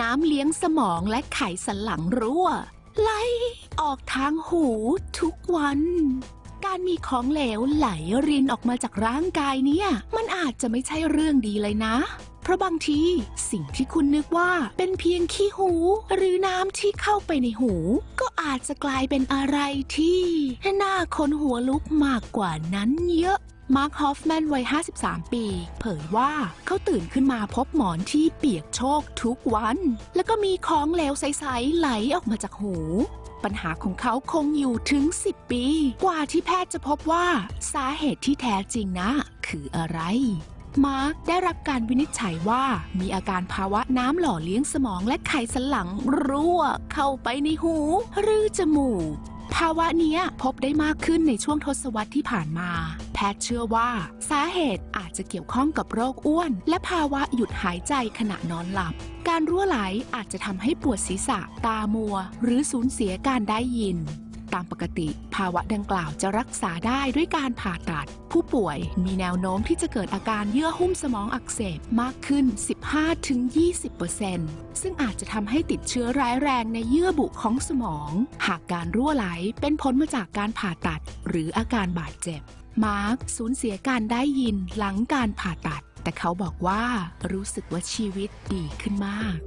น้ำเลี้ยงสมองและไขสันหลังรั่ว ไหลออกทางหูทุกวัน การมีของเหลวไหลรินออกมาจากร่างกายเนี่ย มันอาจจะไม่ใช่เรื่องดีเลยนะ เพราะบางทีสิ่งที่คุณนึกว่าเป็นเพียงขี้หู หรือน้ำที่เข้าไปในหู ก็อาจจะกลายเป็นอะไรที่น่าคนหัวลุกมากกว่านั้นเยอะ มาร์คฮอฟแมนวัย 53 ปี เผยว่าเขาตื่นขึ้นมาพบหมอนที่เปียกโชกทุกวัน แล้วก็มีของเหลวใส ๆ ไหลออกมาจากหู ปัญหาของเขาคงอยู่ถึง 10 ปี กว่าที่แพทย์จะพบว่าสาเหตุที่แท้จริงนะ คืออะไรมาร์คได้รับการวินิจฉัยว่ามีอาการภาวะน้ำหล่อเลี้ยงสมองและไขสันหลังรั่วเข้าไปในหู หรือจมูก ภาวะนี้พบได้มากขึ้นในช่วงทศวรรษที่ผ่านมา แพทย์เชื่อว่าสาเหตุอาจจะเกี่ยวข้องกับโรคอ้วน และภาวะหยุดหายใจขณะนอนหลับ การรั่วไหลอาจจะทำให้ปวดศีรษะ ตามัว หรือสูญเสียการได้ยิน ตามปกติ ภาวะดังกล่าวจะรักษาได้ด้วยการผ่าตัด ผู้ป่วยมีแนวโน้มที่จะเกิดอาการเยื่อหุ้มสมองอักเสบมากขึ้น 15-20%ซึ่งอาจจะทำให้ติดเชื้อร้ายแรงในเยื่อบุของสมอง หากการรั่วไหลเป็นผลมาจากการผ่าตัด หรืออาการบาดเจ็บ มาร์คสูญเสียการได้ยินหลังการผ่าตัด แต่เขาบอกว่ารู้สึกว่าชีวิตดีขึ้นมาก